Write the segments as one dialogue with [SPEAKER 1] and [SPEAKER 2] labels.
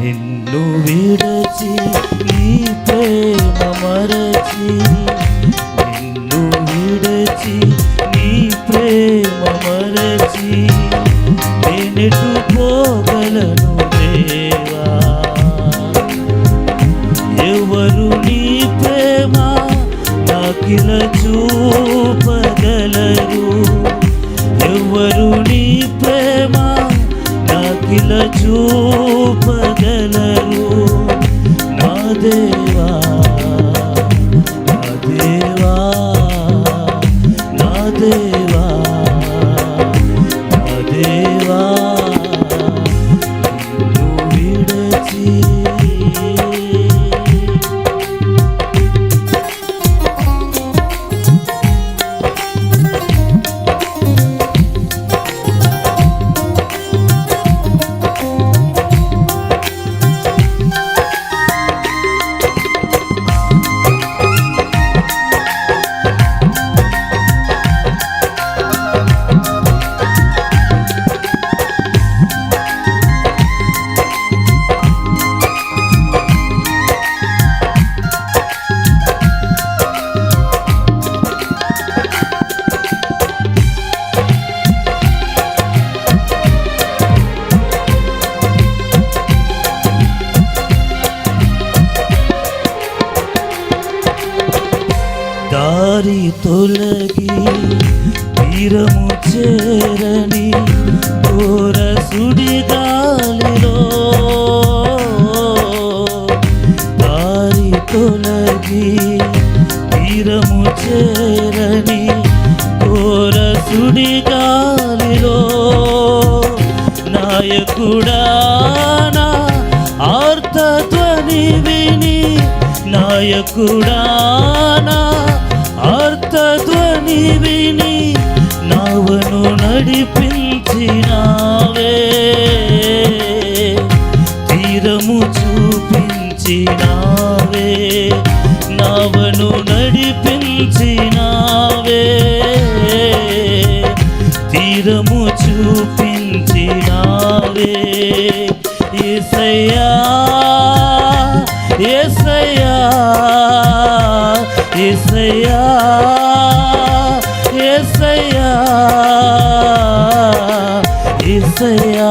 [SPEAKER 1] నిన్ను విడచి నీ ప్రేమ మరచి. నిన్ను విడచి నీ ప్రేమ మరచి. నేనెటు పోగలను దేవా. ఎవరు నీ ప్రేమ నాకిల చూపగలరు? ఎవరు నీ ప్రేమ నాకిల చూపగలరు నా దేవా నా దేవా నా దేవా. దారి తొలగి తీరము చేరని ఘోర సుడిగాలిలో దారి తొలగి తీరము చేరని ఘోర సుడిగాలిలో నాయకుడా నా ఆర్తధ్వని విని నాయకుడా నా ఆర్తధ్వని విని నవను నడిపించినావే. తీరము చూపించినావే నావను నడిపించినావే. తీరము చూపించినావే. ఏసయ్యా ఏసయ్యా ఏసయ్యా. ఏసయ్యా ఏసయ్యా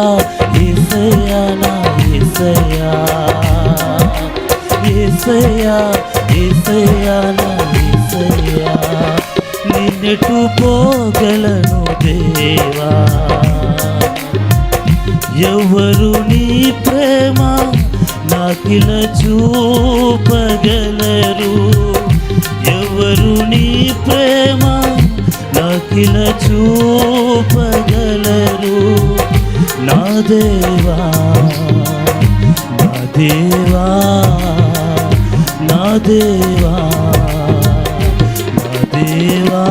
[SPEAKER 1] ఏసయ్యా నా ఏసయ్యా ఏసయ్యా ఏసయ్యా నా ఏసయ్యా నిన్నెటు పోగలను దేవా? ఎవరు నీ ప్రేమ నాకిల చూపగలరు? ఎవరు నీ ప్రేమ అఖిల చూపగలరు. నా దేవా నా దేవా నా దేవా నా దేవా.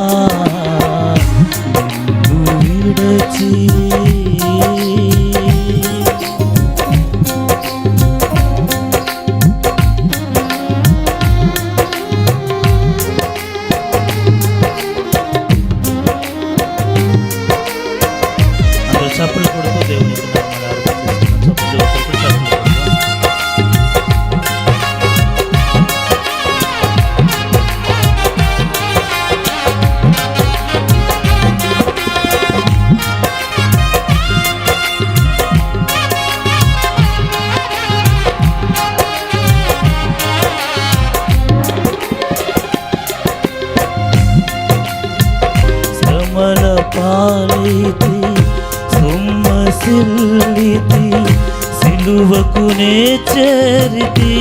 [SPEAKER 1] సిలువకునే చేరితి.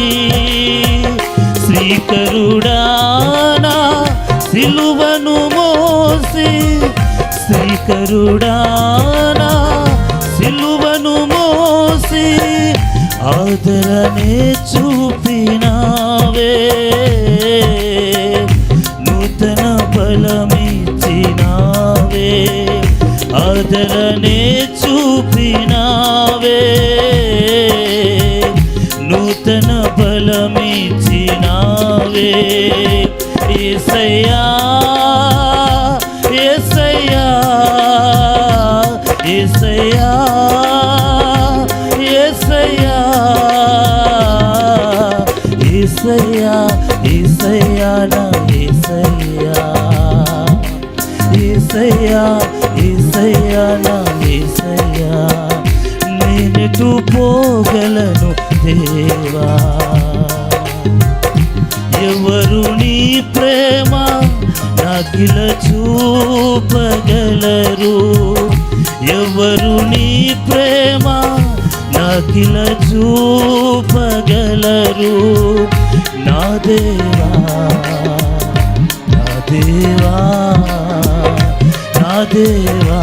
[SPEAKER 1] శ్రీకరుడానా సిలువను మోసి శ్రీకరుడానా సిలువను మోసి ఆదరణే చూపినావే. నూతన బలమిచ్చినావే. ఆదరణే చూపినావే. బలమిచ్చినావే ఏసయ్యా ఏసయ్యా ఏసయ్యా ఏసయ్యా ఏసయ్యా ఏసయ్యా నా ఏసయ్యా ఏసయ్యా ఏసయ్యా. దేవా. ఎవరు నీ ప్రేమ నాకిల చూపగలరు? ఎవరు నీ ప్రేమ నాకిల చూపగలరు? నా దేవా నా దేవా నా దేవా.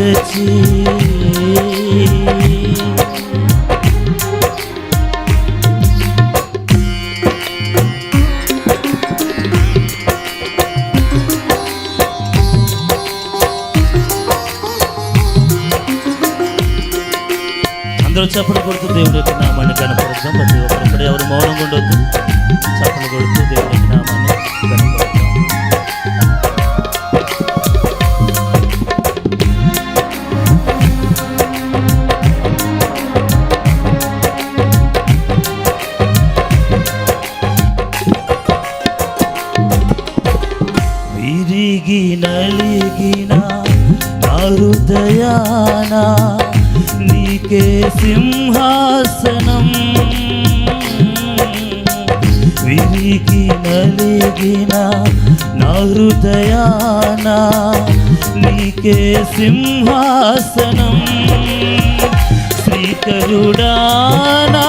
[SPEAKER 1] విడచి అందరూ చప్పలు కొడుతూ దేవుడు యొక్క నామాన్ని కనపరుద్దాం ప్రతి ఒక్కరు ఎవరు మౌనంగా ఉండొద్దు. చప్పలు కొడుతూ దేవుడి యొక్క నామాన్ని కనపరుద్దాం హృదయాన నీకే సింహాసనం. విరిగి నలిగిన నా హృదయాన నీకే సింహాసనం. శ్రీకరుడానా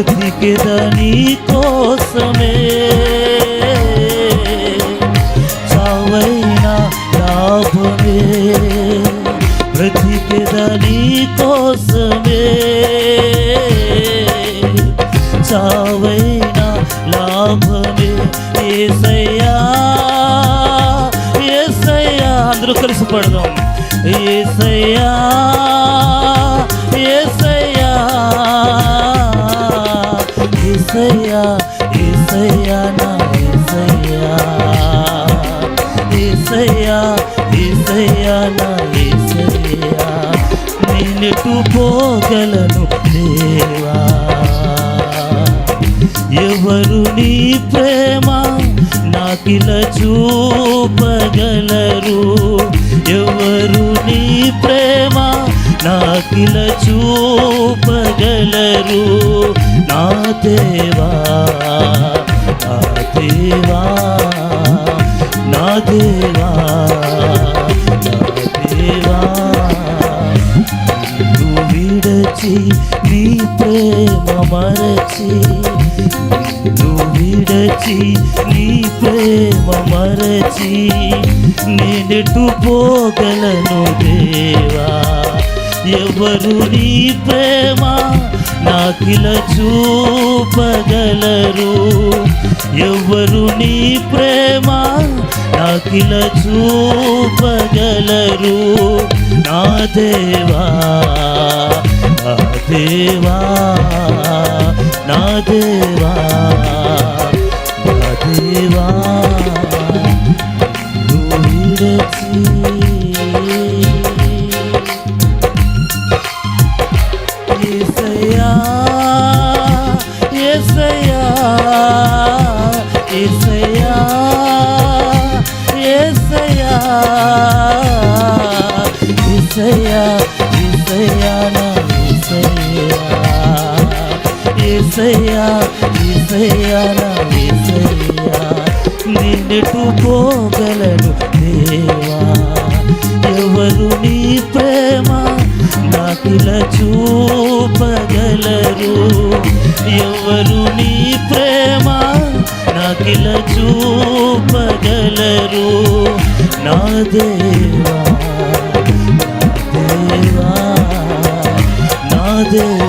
[SPEAKER 1] బ్రతికెదని కోసమే చావైనా లాభమే బ్రతికెదని కోసమే చావైనా లాభమే ఏసయ్యా ఏసయ్యా అందరూ కలిసి పడదాం ఏసయ్యా ఏసయ్యా పోగలను దేవా ఎవరు నీ ప్రేమ నాకిల చూపగలరు? ఎవరు నీ ప్రేమ నాకిల చూపగలరు? నా దేవా నా దేవా నా దేవా. మరచి నీ ప్రేమ మరచి నిన్ను విడచి నీ ప్రేమ మరచి నేనెటు పోగలను దేవా. ఎవరు నీ ప్రేమ నాకిల చూపగలరు? ఎవరు నీ ప్రేమ నాకిల చూపగలరు? నా దేవా. దేవా నా దేవా నా దేవా నిన్ను విడచి. ఏసయ్యా ఏసయ్యా ఏసయ్యా ఏసయ్యా ఏసయ్యా నా ఏసయ్యా ఏసయ్యా పోగలను దేవా. ఎవరు నీ ప్రేమ నాకిల చూపగలరు? ఎవరు నీ ప్రేమ నాకిల చూపగలరు? నా దేవా దేవా నా దేవా.